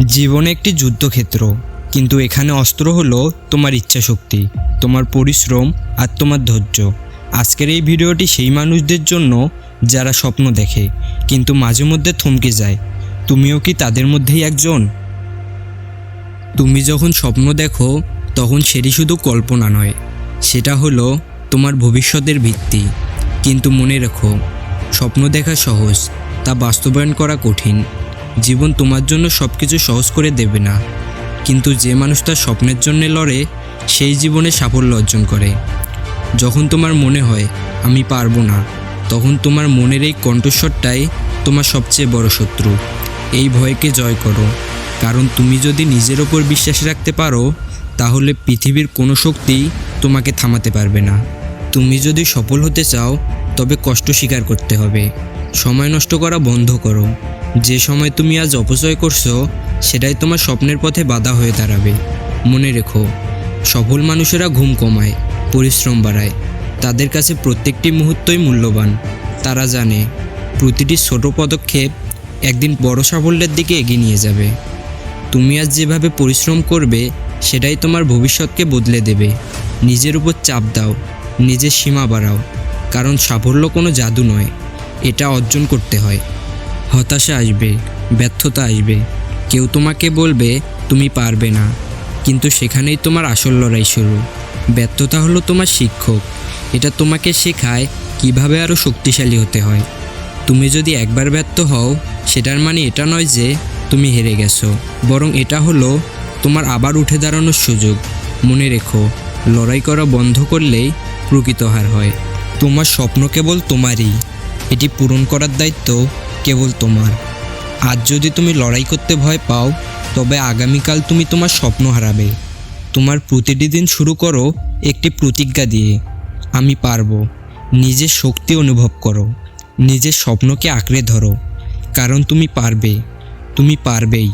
জীবন একটি যুদ্ধক্ষেত্র, কিন্তু এখানে অস্ত্র হলো তোমার ইচ্ছাশক্তি, তোমার পরিশ্রম আর তোমার ধৈর্য। আজকের এই ভিডিওটি সেই মানুষদের জন্য যারা স্বপ্ন দেখে, কিন্তু মাঝে মধ্যে থমকে যায়। তুমিও কি তাদের মধ্যেই একজন? তুমি যখন স্বপ্ন দেখো, তখন সেটি শুধু কল্পনা নয়, সেটা হলো তোমার ভবিষ্যতের ভিত্তি। কিন্তু মনে রেখো, স্বপ্ন দেখা সহজ, তা বাস্তবায়ন করা কঠিন। জীবন তোমার জন্য সব কিছু সহজ করে দেবে না। কিন্তু যে মানুষ তার স্বপ্নের জন্য লড়ে, সেই জীবনে সাফল্য অর্জন করে। যখন তোমার মনে হয়, আমি পারব না, তখন তোমার মনের এই কণ্ঠস্বরটাই তোমার সবচেয়ে বড় শত্রু। এই ভয়কে জয় করো। কারণ তুমি যদি নিজের ওপর বিশ্বাস রাখতে পারো, তাহলে পৃথিবীর কোনো শক্তি তোমাকে থামাতে পারবে না। তুমি যদি সফল হতে চাও, তবে কষ্ট স্বীকার করতে হবে। সময় নষ্ট করা বন্ধ করো। যে সময় তুমি আজ অপচয় করছ, সেটাই তোমার স্বপ্নের পথে বাধা হয়ে দাঁড়াবে। মনে রেখো, সফল মানুষেরা ঘুম কমায়, পরিশ্রম বাড়ায়। তাদের কাছে প্রত্যেকটি মুহূর্তই মূল্যবান। তারা জানে, প্রতিটি ছোট পদক্ষেপ একদিন বড় সাফল্যের দিকে এগিয়ে নিয়ে যাবে। তুমি আজ যেভাবে পরিশ্রম করবে, সেটাই তোমার ভবিষ্যৎকে বদলে দেবে। নিজের উপর চাপ দাও, নিজের সীমা বাড়াও, কারণ সাফল্য কোনো জাদু নয়, এটা অর্জন করতে হয়। হতাশা আসবে, ব্যর্থতা আসবে। কেউ তোমাকে বলবে, তুমি পারবে না। কিন্তু সেখানেই তোমার আসল লড়াই শুরু। ব্যর্থতা হলো তোমার শিক্ষক। এটা তোমাকে শেখায় কীভাবে আরও শক্তিশালী হতে হয়। তুমি যদি একবার ব্যর্থ হও, সেটার মানে এটা নয় যে তুমি হেরে গেছো। বরং এটা হলো তোমার আবার উঠে দাঁড়ানোর সুযোগ। মনে রেখো, লড়াই করা বন্ধ করলেই প্রকৃত হার হয়। তোমার স্বপ্ন কেবল তোমারই। এটি পূরণ করার দায়িত্ব কেবল তোমার। আজ যদি তুমি লড়াই করতে ভয় পাও, তবে আগামীকাল তুমি তোমার স্বপ্ন হারাবে। তোমার প্রতিটি দিন শুরু করো একটি প্রতিজ্ঞা দিয়ে। আমি পারব। নিজের শক্তি অনুভব করো। নিজের স্বপ্নকে আঁকড়ে ধরো। কারণ তুমি পারবে। তুমি পারবেই।